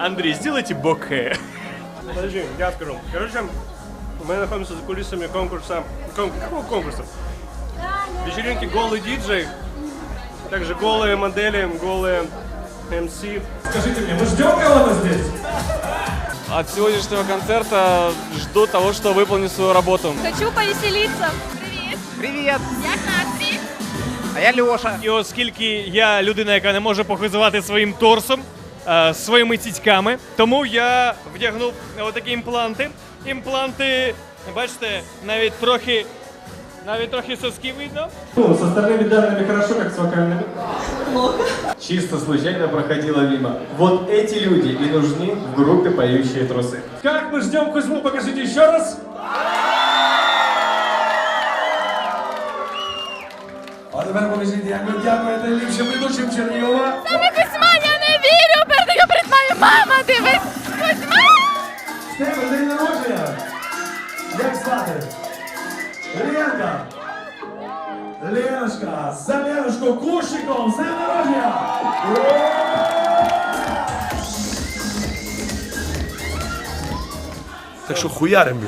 Андрей, сделайте боке. Подожди, я скажу. Короче, мы находимся за кулисами конкурса. кон- какого конкурса? Вечеринки голый диджей. Также голые модели, голые МС. Скажите мне, мы ждем кого-то здесь? От сегодняшнего концерта жду того, что выполню свою работу. Хочу повеселиться. Привіт. Привіт! Як настрій? А я Льоша. І оскільки я людина, яка не може похизувати своїм торсом, е, своїми цицьками, тому я вдягнув отакі імпланти. Імпланти, бачите, навіть трохи, навіть трохи соски видно. Ну, с остальными данными хорошо, как с вокальными. Чисто случайно проходила мимо. Вот эти люди и нужны в группе «Поющие трусы». Как мы ждем Кузьму, покажите еще раз. А тепер покажіть, як ви дякуєте ліпшим ведучим Чернігова. Саме Звати? Ленка. Леночка, за Леночку Кушиком, з днем народження! Так що хуярим.